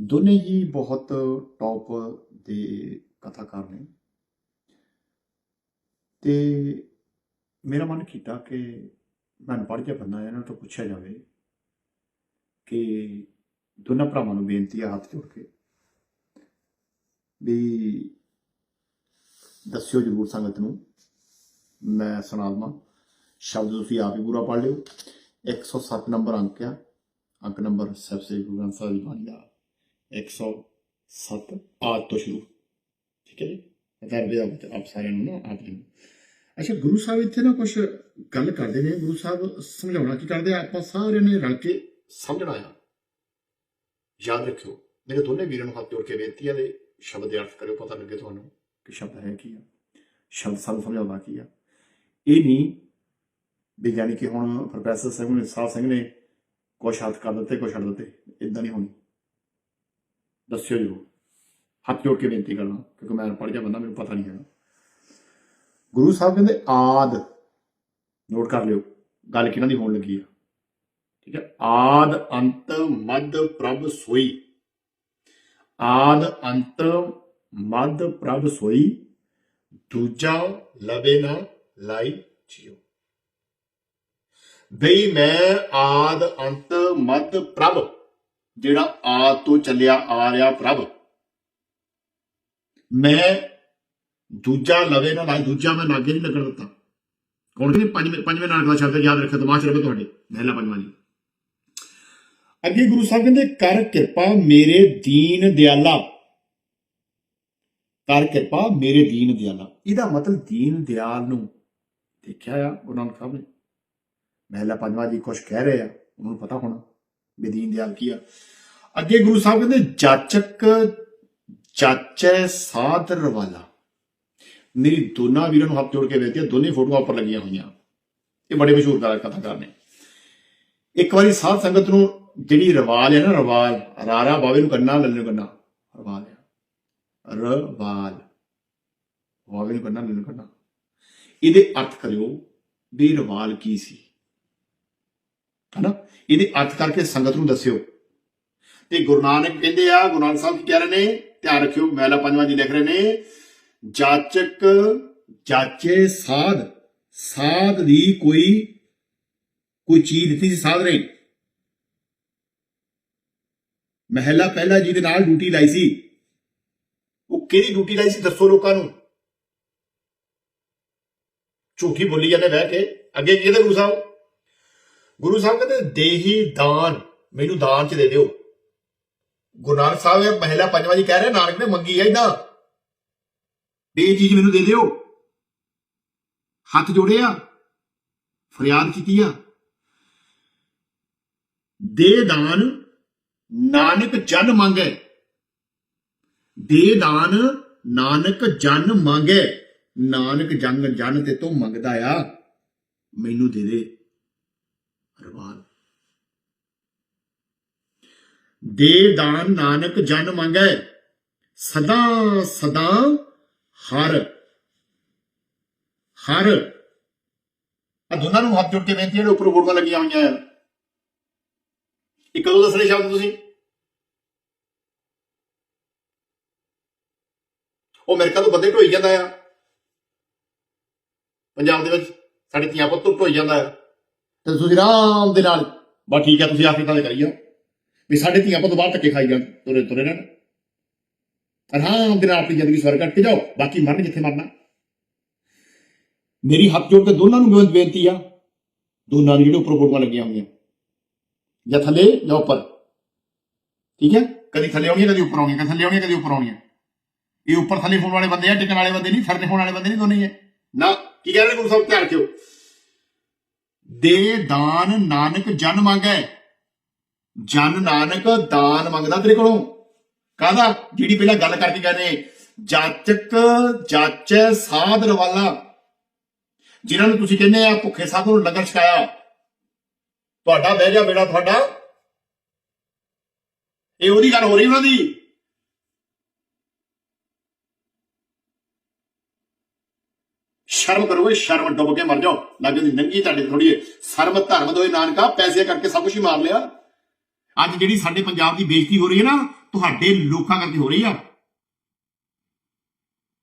ਦੋਨੇ ਹੀ ਬਹੁਤ ਟੌਪ ਦੇ ਕਥਾਕਾਰ ਨੇ। ਤੇ ਮੇਰਾ ਮਨ ਕੀਤਾ ਕਿ ਮੈਂ ਪੜ੍ਹ ਕੇ ਬੰਦਾ ਇਹਨਾਂ ਤੋਂ ਪੁੱਛਿਆ ਜਾਵੇ ਕਿ ਦੋਨਾਂ ਭਰਾਵਾਂ ਨੂੰ ਬੇਨਤੀ ਆ ਹੱਥ ਜੋੜ ਕੇ ਵੀ ਦੱਸਿਓ ਜਰੂਰ ਸੰਗਤ ਨੂੰ। ਮੈਂ ਸੁਣਾ ਦੇਵਾਂ, ਸ਼ਬਦ ਤੁਸੀਂ ਆਪ ਹੀ ਪੂਰਾ ਪੜ੍ਹ ਲਿਓ। 107 ਨੰਬਰ ਅੰਕ ਆ, ਅੰਕ ਨੰਬਰ ਸਭ ਸੇ ਗੁਰੂ ਗ੍ਰੰਥ ਸਾਹਿਬ ਦੀ ਬਾਣੀ ਦਾ 107 ਆਦ ਤੋਂ ਸ਼ੁਰੂ। ਠੀਕ ਹੈ ਜੀ? ਕਰਦੇ ਆ ਆਪ ਸਾਰਿਆਂ ਨੂੰ ਨਾ, ਆਪ ਜੀ ਅੱਛਾ, ਗੁਰੂ ਸਾਹਿਬ ਇੱਥੇ ਨਾ ਕੁਝ ਗੱਲ ਕਰਦੇ ਨੇ। ਗੁਰੂ ਸਾਹਿਬ ਸਮਝਾਉਣਾ ਕੀ ਕਰਦੇ ਆ? ਆਪਾਂ ਸਾਰਿਆਂ ਨੇ ਰਲ ਕੇ ਸਮਝਣਾ ਆ। ਯਾਦ ਰੱਖਿਓ, ਮੇਰੇ ਦੋਨੇ ਵੀਰਾਂ ਨੂੰ ਹੱਥ ਜੋੜ ਕੇ ਬੇਨਤੀ ਹੈ ਦੇ ਸ਼ਬਦ ਦੇ ਅਰਥ ਕਰਿਓ, ਪਤਾ ਲੱਗੇ ਤੁਹਾਨੂੰ ਕਿ ਸ਼ਬਦ ਹੈ ਕੀ ਆ। ਸ਼ਬਦ ਸਾਨੂੰ ਸਮਝਾਉਂਦਾ ਕੀ ਆ। ਇਹ ਨਹੀਂ ਵੀ ਯਾਨੀ ਕਿ ਹੁਣ ਪ੍ਰੋਫੈਸਰ ਸਿੰਘ ਨੇ ਸਾਹਿਬ ਸਿੰਘ ਨੇ ਕੁਛ ਹੱਥ ਕਰ ਦਿੱਤੇ, ਕੁਛ ਛੱਡ ਦਿੱਤੇ। ਇਦਾਂ ਨਹੀਂ ਹੋਣੀ। ਦੱਸਿਓ ਜਰੂਰ। ਹੱਥ ਜੋੜ ਕੇ ਬੇਨਤੀ ਕਰਨਾ, ਕਿਉਂਕਿ ਮੈਂ ਪੜ੍ਹ ਗਿਆ ਬੰਦਾ, ਮੈਨੂੰ ਪਤਾ ਨਹੀਂ ਹੈਗਾ। ਗੁਰੂ ਸਾਹਿਬ ਕਹਿੰਦੇ, ਆਦ। ਨੋਟ ਕਰ ਲਿਓ, ਗੱਲ ਕਿਹਨਾਂ ਦੀ ਹੋਣ ਲੱਗੀ ਆ? ਠੀਕ ਹੈ, ਆਦ ਅੰਤ ਮਦ ਪ੍ਰਭ ਸੋਈ। ਆਦ ਅੰਤ ਮਦ ਪ੍ਰਭ ਸੋਈ, ਦੂਜਾ ਲਵੇ ਨਾ ਲਾਈ ਜਿਉ। ਬਈ ਮੈਂ ਆਦ ਅੰਤ ਮਦ ਪ੍ਰਭ ਜਿਹੜਾ ਆਦ ਤੋਂ ਚੱਲਿਆ ਆ ਰਿਹਾ ਪ੍ਰਭ। ਮੈਂ ਦੂਜਾ ਲਵੇ ਨਾ ਲਾਈ ਦੂਜਾ ਮੈਂ ਲਾਗੇ ਨਹੀਂ ਲੱਗਣ ਦਿੱਤਾ। ਕੌਣ ਕਿ ਪੰਜਵੇਂ ਪੰਜਵੇਂ ਨਾਨਕ ਦਾ ਸ਼ਬਦ ਯਾਦ ਰੱਖਿਆ ਦਿਮਾਗ 'ਚ ਰਵੇ ਤੁਹਾਡੇ, ਮਹਿਲਾ ਪੰਜਵਾਂ ਜੀ। ਅੱਗੇ ਗੁਰੂ ਸਾਹਿਬ ਕਹਿੰਦੇ, ਕਰ ਕਿਰਪਾ ਮੇਰੇ ਦੀਨ ਦਿਆਲਾ। ਕਰ ਕਿਰਪਾ ਮੇਰੇ ਦੀਨ ਦਿਆਲਾ। ਇਹਦਾ ਮਤਲਬ ਦੀਨ ਦਿਆਲ ਨੂੰ ਦੇਖਿਆ ਆ ਗੁਰੂ ਨਾਨਕ ਸਾਹਿਬ ਨੇ। ਮਹਿਲਾ ਪੰਜਵਾਂ ਜੀ ਕੁਝ ਕਹਿ ਰਹੇ ਆ, ਉਹਨਾਂ ਨੂੰ ਪਤਾ ਹੋਣਾ। ਬੇਦੀਨ ਦਿਆਲ ਕੀ ਆ। ਅੱਗੇ ਗੁਰੂ ਸਾਹਿਬ ਕਹਿੰਦੇ, ਜਾਚਕ, ਚਾਚੇ, ਸਾਧ, ਰਵਾਲਾ। ਮੇਰੀ ਦੋਨਾਂ ਵੀਰਾਂ ਨੂੰ ਹੱਥ ਜੋੜ ਕੇ ਬੇਨਤੀ ਹੈ ਦੋਨੇ ਫੋਟੋਆਂ ਉੱਪਰ ਲੱਗੀਆਂ ਹੋਈਆਂ। ਇਹ ਬੜੇ ਮਸ਼ਹੂਰ ਕਥਾਕਾਰ ਨੇ। ਇੱਕ ਵਾਰੀ ਸਾਧ ਸੰਗਤ ਨੂੰ ਜਿਹੜੀ ਰਵਾਲ ਹੈ ਨਾ, ਰਵਾਲ, ਰਾਰਾ ਬਾਵੇ ਨੂੰ ਕੰਨਾ, ਲੱਲੇ ਨੂੰ ਕੰਨਾ, ਰਵਾਲ ਹੈ ਰਵਾਲ। ਬਾਵੇ ਨੂੰ ਕੰਨਾ, ਲੱਲੇ ਨੂੰ ਕੰਨਾ। ਇਹਦੇ ਅਰਥ ਕਰਿਓ ਵੀ ਰਵਾਲ ਕੀ ਸੀ? ਹਨਾ? ਇਹਦੇ ਅਰਥ ਕਰਕੇ ਸੰਗਤ ਨੂੰ ਦੱਸਿਓ। ਤੇ ਗੁਰੂ ਨਾਨਕ ਕਹਿੰਦੇ ਆ, ਗੁਰੂ ਨਾਨਕ ਸਾਹਿਬ ਕੀ ਕਹਿ ਰਹੇ ਨੇ? ਧਿਆਨ ਰੱਖਿਓ, ਮਹਿਲਾ ਪੰਜਵਾਂ ਜੀ ਲਿਖ ਰਹੇ ਨੇ, ਜਾਚਕ, ਜਾਚੇ ਸਾਧ ਸਾਧ ਦੀ ਕੋਈ ਕੋਈ ਚੀਜ਼ ਦਿੱਤੀ ਸੀ ਸਾਧ ਨੇ। ਮਹਿਲਾ ਪਹਿਲਾ ਜੀ ਦੇ ਨਾਲ ਡਿਊਟੀ ਲਾਈ ਸੀ। ਉਹ ਕਿਹੜੀ ਡਿਊਟੀ ਲਾਈ ਸੀ ਦੱਸੋ ਲੋਕਾਂ ਨੂੰ। ਝੂਠੀ ਬੋਲੀ ਜਾਂਦੇ ਬਹਿ ਕੇ। ਅੱਗੇ ਕਿਹਦੇ ਗੁਰੂ ਸਾਹਿਬ? ਗੁਰੂ ਸਾਹਿਬ ਕਹਿੰਦੇ ਦੇਹੀ ਦਾਨ, ਮੈਨੂੰ ਦਾਨ ਚ ਦੇ ਦਿਓ। ਗੁਰੂ ਨਾਨਕ ਸਾਹਿਬ ਇਹ ਮਹਿਲਾ ਪੰਜਵਾਂ ਜੀ ਕਹਿ ਰਹੇ, ਨਾਨਕ ਨੇ ਮੰਗੀ ਹੈ ਇਦਾਂ ਇਹ ਚੀਜ਼ ਮੈਨੂੰ ਦੇ ਦਿਓ। ਹੱਥ ਜੋੜੇ ਆ, ਫਰਿਆਦ ਕੀਤੀ ਆ। ਦੇ ਦਾਨ, ਨਾਨਕ ਜਨ ਮੰਗੇ। ਦੇ ਦਾਨ, ਨਾਨਕ ਜਨ ਮੰਗੇ। ਨਾਨਕ ਜੰਗ ਜਨ ਤੇ ਤੋਂ ਮੰਗਦਾ ਆ, ਮੈਨੂੰ ਦੇ ਦੇ। ਰਵਾਨ ਦੇ ਦਾਨ ਨਾਨਕ ਜਨ ਮੰਗੈ, ਸਦਾ ਸਦਾ ਹਰ। ਹਰ। ਆ ਦੋਨਾਂ ਨੂੰ ਹੱਥ ਜੋੜ ਕੇ ਬੇਨਤੀ ਜਿਹੜੇ ਉੱਪਰ ਬੋਰਡਾਂ ਲੱਗੀਆਂ ਹੋਈਆਂ ਆ ਇੱਕ ਦੋ ਦੱਸਣੇ ਸ਼ਬਦ ਤੁਸੀਂ? ਉਹ ਅਮਰੀਕਾ ਤੋਂ ਬੰਦੇ ਢੋਈ ਜਾਂਦਾ ਆ। ਪੰਜਾਬ ਦੇ ਵਿੱਚ ਸਾਡੇ ਧੀਆਂ ਪੁੱਤ ਢੋਈ ਜਾਂਦਾ ਆ। ਤੇ ਤੁਸੀਂ ਆਰਾਮ ਦੇ ਨਾਲ ਬਸ ਠੀਕ ਹੈ ਤੁਸੀਂ ਆਖਰੀ ਇਦਾਂ ਕਰੀ ਜਾਓ ਵੀ ਸਾਡੇ ਧੀਆਂ ਪੁੱਤ ਬਾਹਰ ਧੱਕੇ ਖਾਈ ਜਾਣ ਤੁਰੇ ਤੁਰੇ ਰਹਿਣ। ਆਰਾਮ ਦੇ ਨਾਲ ਆਪਣੀ ਜ਼ਿੰਦਗੀ ਸਵਰ ਕੱਟ ਕੇ ਜਾਓ, ਬਾਕੀ ਮਰਨ ਜਿੱਥੇ ਮਰਨਾ। ਮੇਰੀ ਹੱਥ ਜੋੜ ਕੇ ਦੋਨਾਂ ਨੂੰ ਬੇਨਤੀ- ਬੇਨਤੀ ਆ, ਦੋਨਾਂ ਨੂੰ ਜਿਹੜੇ ਉੱਪਰ ਫੋਟੋਆਂ ਲੱਗੀਆਂ ਹੋਈਆਂ। ਜਾਂ ਥੱਲੇ ਜਾਂ ਉੱਪਰ। ਠੀਕ ਹੈ ਕਦੀ ਥੱਲੇ ਆਉਣੀ ਕਦੀ ਉੱਪਰ ਆਉਣੀਆਂ, ਕਦੀ ਥੱਲੇ ਆਉਣੀਆਂ, ਕਦੀ ਉੱਪਰ ਆਉਣੀਆਂ। ਇਹ ਉੱਪਰ ਥੱਲੇ ਹੋਣ ਵਾਲੇ ਬੰਦੇ ਆ, ਟਿਕਣ ਵਾਲੇ ਬੰਦੇ ਨਹੀਂ ਥੱਲੇ ਹੋਣ ਵਾਲੇ ਬੰਦੇ ਨਹੀਂ, ਦੋਨੇ ਹੀ ਹੈ ਨਾ, ਕੀ ਕਹਿ ਰਹੇ ਗੁਰੂ ਸਾਹਿਬ? ਧਿਆਨ ਰੱਖਿਓ। ਦੇ ਦਾਨ ਨਾਨਕ ਜਨ ਮੰਗੈ। ਜਨ ਨਾਨਕ ਦਾਨ ਮੰਗਦਾ ਤੇਰੇ ਕੋਲੋਂ। ਕਾਹਦਾ? ਜਿਹੜੀ ਪਹਿਲਾਂ ਗੱਲ ਕਰਕੇ ਕਹਿੰਦੇ ਜਾਚਕ ਜਾਚੈ ਸਾਧ ਰਵਾਲਾ। ਜਿਨ੍ਹਾਂ ਨੂੰ ਤੁਸੀਂ ਕਹਿੰਦੇ ਆ ਭੁੱਖੇ ਸਾਧ ਨੂੰ ਲੰਗਰ ਛਕਾਇਆ। ਤੁਹਾਡਾ ਬਹਿ ਜਾ ਬੇੜਾ ਤੁਹਾਡਾ। ਇਹ ਉਹਦੀ ਗੱਲ ਹੋ ਰਹੀ ਉਹਨਾਂ ਦੀ। ਸ਼ਰਮ ਕਰੋ ਸ਼ਰਮ ਡੁੱਬ ਕੇ ਮਰ ਜਾਓ। ਲੱਗ ਜਾਂਦੀ ਨੰਗੀ ਤੁਹਾਡੇ ਥੋੜੀ ਸ਼ਰਮ, ਧਰਮ ਦੋਏ ਨਾਨਕਾ, ਪੈਸੇ ਕਰਕੇ ਸਭ ਕੁਝ ਹੀ ਮਾਰ ਲਿਆ। ਅੱਜ ਜਿਹੜੀ ਸਾਡੇ ਪੰਜਾਬ ਦੀ ਬੇਇੱਜ਼ਤੀ ਹੋ ਰਹੀ ਹੈ ਨਾ, ਤੁਹਾਡੇ ਲੋਕਾਂ ਕਰਕੇ ਹੋ ਰਹੀ ਆ।